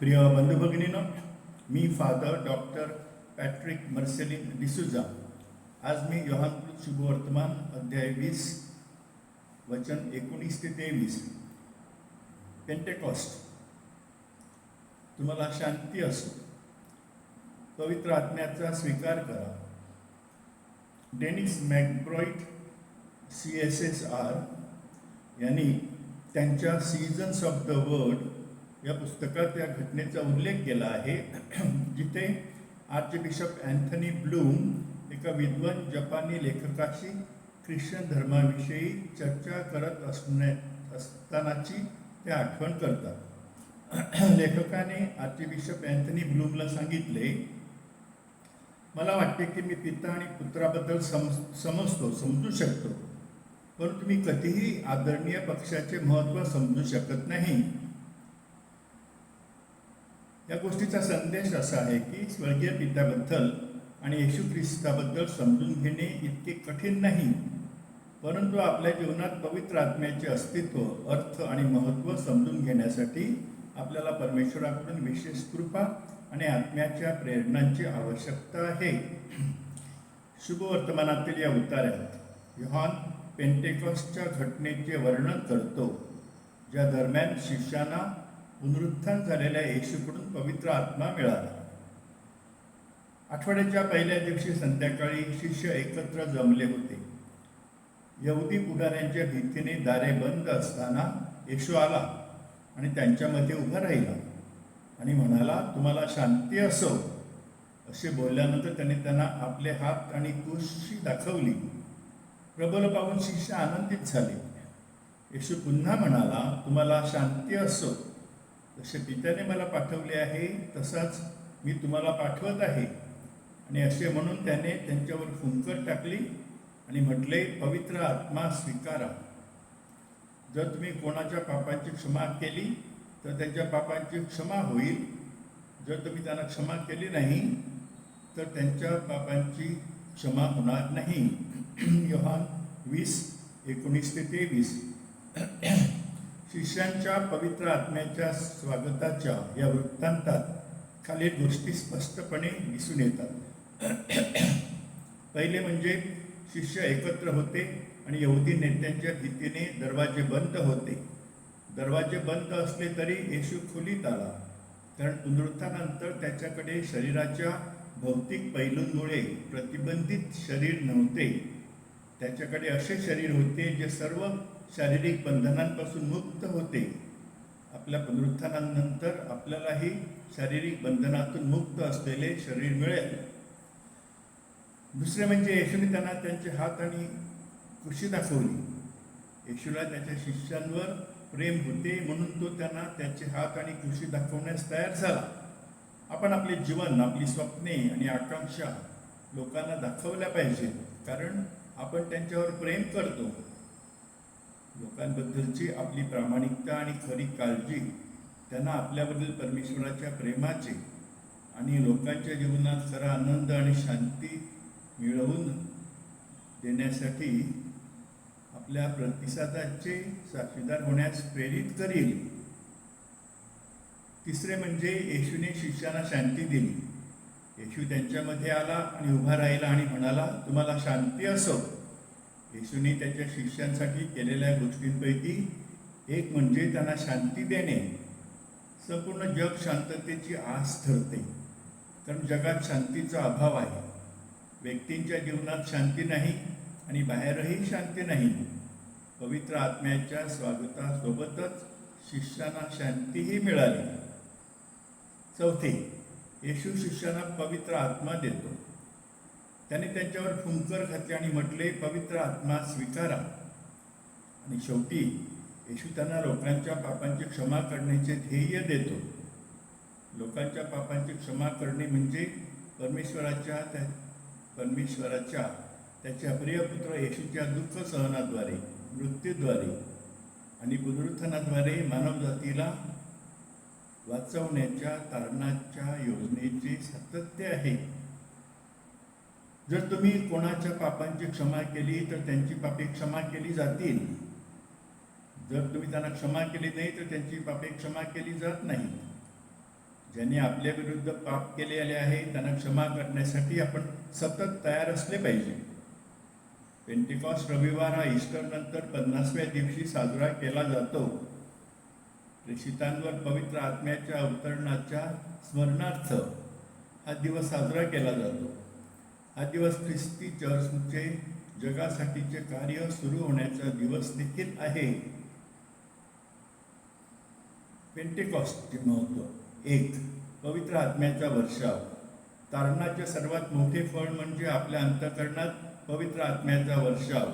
प्रिय बंधुभगिनीनं मी father doctor Patrick Marcelin D'Souza आज मी योहानकृत शुभवर्तमान अध्याय वीस वचन एकोणीस ते तेवीस. पेंटेकॉस्ट तुम्हाला शांती असो. पवित्र आत्म्याचा स्वीकार करा. Dennis McBride C S S R यांनी त्यांच्या सीझन्स ऑफ द वर्ल्ड या पुस्तकात या घटनेचा उल्लेख केला आहे. जिथे आर्चबिशप अँथनी ब्लूम एका विद्वान जपानी लेखकाशी ख्रिश्चन धर्माविषयी चर्चा करत असण्या असतानाची ते आठवण करतात. लेखकाने आर्चबिशप अँथनी ब्लूमला सांगितले मला वाटते की मी पिता आणि पुत्राबद्दल सम समजतो समजू शकतो. परंतु मी कधीही आदरणीय पक्षाचे महत्त्व समजू शकत नाही. या गोष्टीचा संदेश असा आहे की स्वर्गीय पित्याबद्दल आणि येशू ख्रिस्ताबद्दल समजून घेणे इतके कठीण नाही. परंतु आपल्या जीवनात पवित्र आत्म्याचे अस्तित्व अर्थ आणि महत्त्व समजून घेण्यासाठी आपल्याला परमेश्वराकडून विशेष कृपा आणि आत्म्याच्या प्रेरणांची आवश्यकता आहे. शुभवर्तमानातील या उतार्यात योहान पेंटेकॉसच्या घटनेचे वर्णन करतो ज्या दरम्यान शिष्यांना पुनरुत्थान झालेल्या येशूकडून पवित्र आत्मा मिळाला. आठवड्याच्या पहिल्या दिवशी संध्याकाळी शिष्य एकत्र जमले होते. यहुदी पुढाऱ्यांच्या भीतीने दारे बंद असताना येशू आला आणि त्यांच्यामध्ये उभा राहिला आणि म्हणाला तुम्हाला शांती असो. असे बोलल्यानंतर त्याने त्यांना आपले हात आणि कुशी दाखवली. प्रबल पाहून शिष्य आनंदित झाले. येशू पुन्हा म्हणाला तुम्हाला शांती असो. जसे पित्याने मला पाठवले आहे तसाच मी तुम्हाला पाठवत आहे. आणि असे म्हणून त्याने त्यांच्यावर फुंकर टाकली आणि म्हटले पवित्र आत्मा स्वीकारा. जर तुम्ही कोणाच्या पापांची क्षमा केली तर त्यांच्या पापांची क्षमा होईल. जर तुम्ही त्यांना क्षमा केली नाही तर त्यांच्या पापांची क्षमा होणार नाही. योहान वीस एकोणीस ते तेवीस. शिष्यांच्या पवित्र आत्म्याच्या स्वागताच्या या वृत्तांतात खाली गोष्टी स्पष्टपणे दिसून येतात. पहिले म्हणजे शिष्य एकत्र होते आणि यहुदी नेत्यांच्या भीतीने दरवाजे बंद होते. दरवाजे बंद असले तरी येशू खोलीत आला. कारण पुनरुत्थानानंतर त्याच्याकडे शरीराच्या भौतिक पैलूंमुळे प्रतिबंधित शरीर नव्हते. त्याच्याकडे असे शरीर होते जे सर्व शारीरिक बंधनांपासून मुक्त होते. आपल्या पुनरुत्थानानंतर आपल्यालाही शारीरिक बंधनातून मुक्त असलेले शरीर मिळेल. दुसरे म्हणजे येशूने त्यांना त्यांचे हात आणि खुशी दाखवली. येशूला त्याच्या शिष्यांवर प्रेम होते म्हणून तो त्यांना त्याचे हात आणि खुशी दाखवण्यास तयार झाला. आपण आपले जीवन आपली स्वप्ने आणि आकांक्षा लोकांना दाखवल्या पाहिजे कारण आपण त्यांच्यावर प्रेम करतो. लोकांबद्दलची आपली प्रामाणिकता आणि खरी काळजी त्यांना आपल्याबद्दल परमेश्वराच्या प्रेमाचे आणि लोकांच्या जीवनात खरा आनंद आणि शांती मिळवून देण्यासाठी आपल्या प्रतिसादाचे साक्षीदार होण्यास प्रेरित करील. तिसरे म्हणजे येशूने शिष्याला शांती दिली. येशू त्यांच्यामध्ये आला आणि उभा राहिला आणि म्हणाला तुम्हाला शांती असो. येशूने त्याच्या शिष्यांसाठी केलेल्या गोष्टींपैकी एक म्हणजे त्यांना शांती देणे. संपूर्ण जग शांततेची आस ठरते कारण जगात शांतीचा अभाव आहे. व्यक्तींच्या जीवनात शांती नाही आणि बाहेरही शांती नाही. पवित्र आत्म्याच्या स्वागतासोबतच शिष्यांना शांतीही मिळाली. चौथे येशू शिष्यांना पवित्र आत्मा देतो. त्याने त्यांच्यावर फुंकर घातले आणि म्हटले पवित्र आत्मा स्वीकारा. आणि शेवटी येशू त्यांना लोकांच्या पापांची क्षमा करण्याचे ध्येय देतो. लोकांच्या पापांची क्षमा करणे म्हणजे परमेश्वराच्या त्या परमेश्वराच्या त्याच्या प्रियपुत्र येशूच्या दुःख सहनाद्वारे मृत्यूद्वारे आणि पुनरुत्थानाद्वारे मानवजातीला वाचवण्याच्या तारणाच्या योजनेचे सातत्य आहे. जर तुम्ही कोणाच्या पापांची क्षमा केली तर त्यांची पापे क्षमा केली जातील. जर तुम्ही त्यांना क्षमा केली नाही तर त्यांची पापे क्षमा केली जात नाही ज्यांनी आपल्या विरुद्ध पाप केलेले आहे त्यांना क्षमा करण्यासाठी आपण सतत तयार असले पाहिजे. पेंटिकॉस्ट रविवार हा ईस्टर नंतर पन्नासव्या दिवशी साजरा केला जातो. प्रेषितांवर पवित्र आत्म्याच्या अवतरणाच्या स्मरणार्थ हा दिवस साजरा केला जातो. हा दिवस ख्रिस्ती चर्चचे जगासाठीचे कार्य सुरू होण्याचा दिवस देखील आहे. पेंटेकॉस्टचे महत्त्व. एक पवित्र आत्म्याचा वर्षाव. तारणाचे सर्वात मोठे फळ म्हणजे आपल्या अंतकरणात पवित्र आत्म्याचा वर्षाव.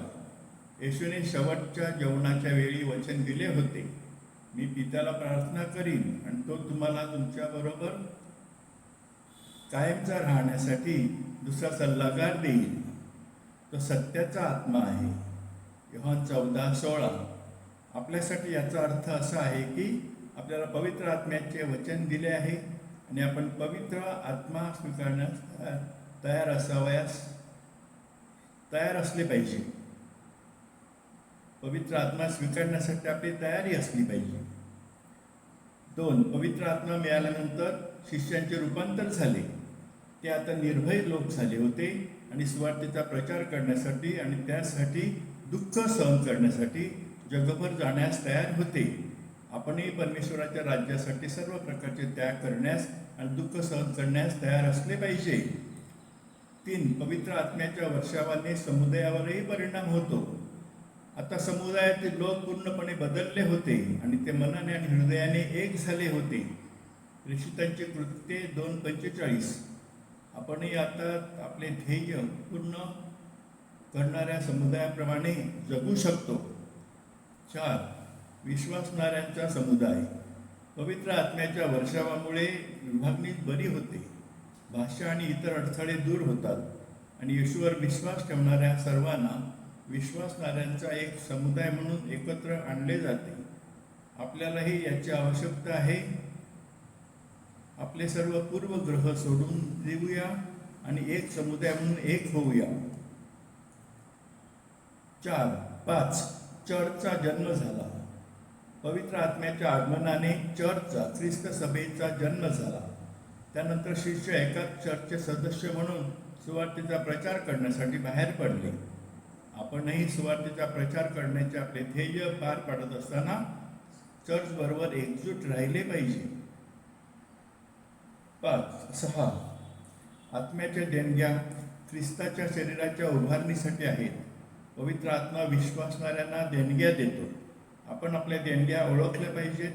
येशूने शेवटच्या जेवणाच्या वेळी वचन दिले होते. मी पित्याला प्रार्थना करीन आणि तो तुम्हाला तुमच्याबरोबर कायमचा राहण्यासाठी दुसरा सल्लागार देईल. तो सत्याचा आत्मा आहे. योहान चौदा सोळा. आपल्यासाठी याचा अर्थ असा आहे की आपल्याला पवित्र आत्म्याचे वचन दिले आहे आणि आपण पवित्र आत्मा स्वीकारण्यास तयार- तयार असावयास तयार असले पाहिजे. पवित्र आत्मा स्वीकारण्यासाठी आपली तयारी असली पाहिजे. दोन पवित्र आत्मा मिळाल्यानंतर शिष्यांचे रूपांतर झाले. ते आता निर्भय लोक झाले होते आणि सुवार्थेचा प्रचार करण्यासाठी आणि त्यासाठी दुःख सहन करण्यासाठी जगभर जाण्यास तयार होते. आपणही परमेश्वराच्या राज्यासाठी सर्व प्रकारचे त्याग करण्यास आणि दुःख सहन करण्यास तयार असले पाहिजे. तीन पवित्र आत्म्याच्या वर्षावाने समुदायावरही परिणाम होतो. आता समुदायातील लोक पूर्णपणे बदलले होते आणि ते मनाने आणि हृदयाने एक झाले होते. ऋषितांचे कृत्ये दोन पंचेचाळीस. आपणही आता आपले ध्येय पूर्ण करणाऱ्या समुदायाप्रमाणे जगू शकतो. चार. विश्वासणाऱ्यांचा समुदाय. पवित्र आत्म्याच्या वर्षावामुळे विभागणी बरी होते. भाषा आणि इतर अडथळे दूर होतात आणि येशूवर विश्वास ठेवणाऱ्या सर्वांना विश्वासणाऱ्यांचा एक समुदाय म्हणून एकत्र आणले जाते. आपल्यालाही याची आवश्यकता आहे. आपले सर्व पूर्वग्रह सोडून देऊया आणि एक समुदाय म्हणून एक होऊया. चार पाच चर्चचा जन्म झाला. पवित्र आत्म्याच्या आगमनाने चर्चचा ख्रिस्त सभेचा जन्म झाला. त्यानंतर शिष्य एकाच चर्चचे सदस्य म्हणून सुवार्तेचा प्रचार करण्यासाठी बाहेर पडले. आपणही सुवार्थेचा प्रचार करण्याचे आपले ध्येय पार पाडत असताना चर्चबरोबर एकजूट राहिले पाहिजे. पाच सहा. आत्म्याच्या देणग्या ख्रिस्ताच्या शरीराच्या उभारणीसाठी आहेत पवित्र आत्मा विश्वासणाऱ्यांना देणग्या देतो. आपण आपल्या देणग्या ओळखल्या पाहिजेत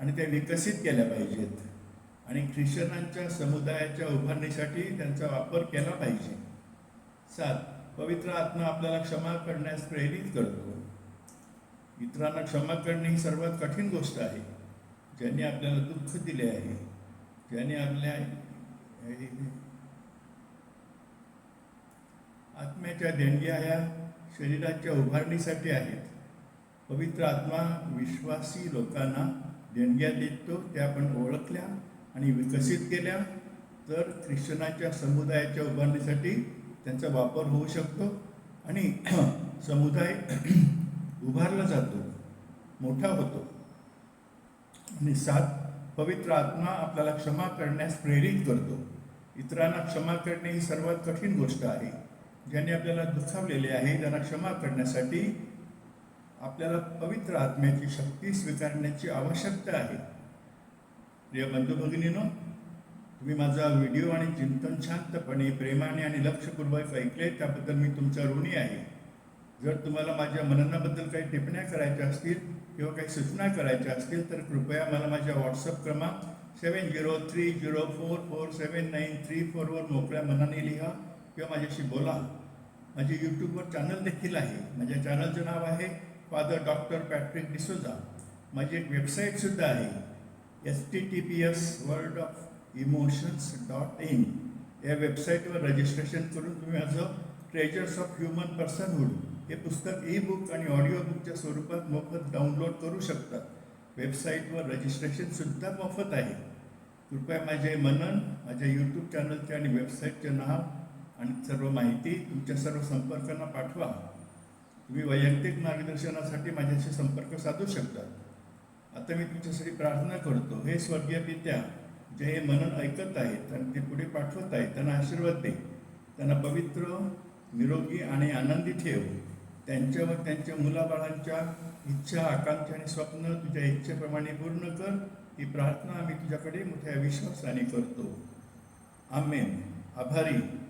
आणि त्या विकसित केल्या पाहिजेत. आणि ख्रिश्चनांच्या समुदायाच्या उभारणीसाठी त्यांचा वापर केला पाहिजे. सात. पवित्र आत्मा आपल्याला क्षमा करण्यास प्रेरित करतो. इतरांना क्षमा करणे ही सर्वात कठीण गोष्ट आहे. ज्यांनी आपल्याला दुःख दिले आहे ज्यांनी आपल्या आत्म्याच्या देणग्या ह्या शरीराच्या उभारणीसाठी आहेत. पवित्र आत्मा विश्वासी लोकांना देणग्या देतो त्या आपण ओळखल्या आणि विकसित केल्या. तर ख्रिश्चनाच्या समुदायाच्या उभारणीसाठी त्यांचा वापर होऊ शकतो आणि समुदाय उभारला जातो मोठा होतो. आणि सात पवित्र आत्मा आपल्याला क्षमा करण्यास प्रेरित करतो. इतरांना क्षमा करणे ही सर्वात कठीण गोष्ट आहे. ज्यांनी आपल्याला दुखावलेले आहे त्यांना क्षमा करण्यासाठी आपल्याला पवित्र आत्म्याची शक्ती स्वीकारण्याची आवश्यकता आहे. प्रिय बंधू भगिनीनं तुम्ही माझा व्हिडिओ आणि चिंतन शांतपणे प्रेमाने आणि लक्षपूर्वक ऐकले त्याबद्दल मी तुमचा ऋणी आहे. जर तुम्हाला माझ्या मननाबद्दल काही टिप्पण्या करायच्या असतील किंवा काही सूचना करायच्या असतील तर कृपया मला माझ्या व्हॉट्सअप क्रमांक seven zero three zero four four seven nine three फोरवर मोकळ्या मनाने लिहा किंवा माझ्याशी बोला. माझे यूट्यूबवर चॅनल देखील आहे. माझ्या चॅनलचं नाव आहे फादर डॉक्टर पॅट्रिक डिसोजा माझी एक वेबसाईटसुद्धा आहे. S T T P S world of emotions dot in या वेबसाईटवर रजिस्ट्रेशन करून तुम्ही माझं ट्रेजर्स ऑफ ह्युमन पर्सनहूड हे पुस्तक ई बुक आणि ऑडिओ बुकच्या स्वरूपात मोफत डाउनलोड करू शकता. वेबसाईटवर रजिस्ट्रेशनसुद्धा मोफत आहे. कृपया माझे मनन माझ्या यूट्यूब चॅनलचे आणि वेबसाईटचे नाव आणि सर्व माहिती तुमच्या सर्व संपर्कांना पाठवा. तुम्ही वैयक्तिक मार्गदर्शनासाठी माझ्याशी संपर्क साधू शकता. आता मी तुमच्यासाठी प्रार्थना करतो. हे स्वर्गीय पित्या जे हे मनन ऐकत आहेत आणि ते पुढे पाठवत आहेत त्यांना आशीर्वाद दे. त्यांना पवित्र निरोगी आणि आनंदी ठेव. त्यांच्या व त्यांच्या मुलाबाळांच्या इच्छा आकांक्षा आणि स्वप्न तुझ्या इच्छेप्रमाणे पूर्ण कर. ही प्रार्थना आम्ही तुझ्याकडे मोठ्या विश्वासाने करतो. आम्ही आभारी.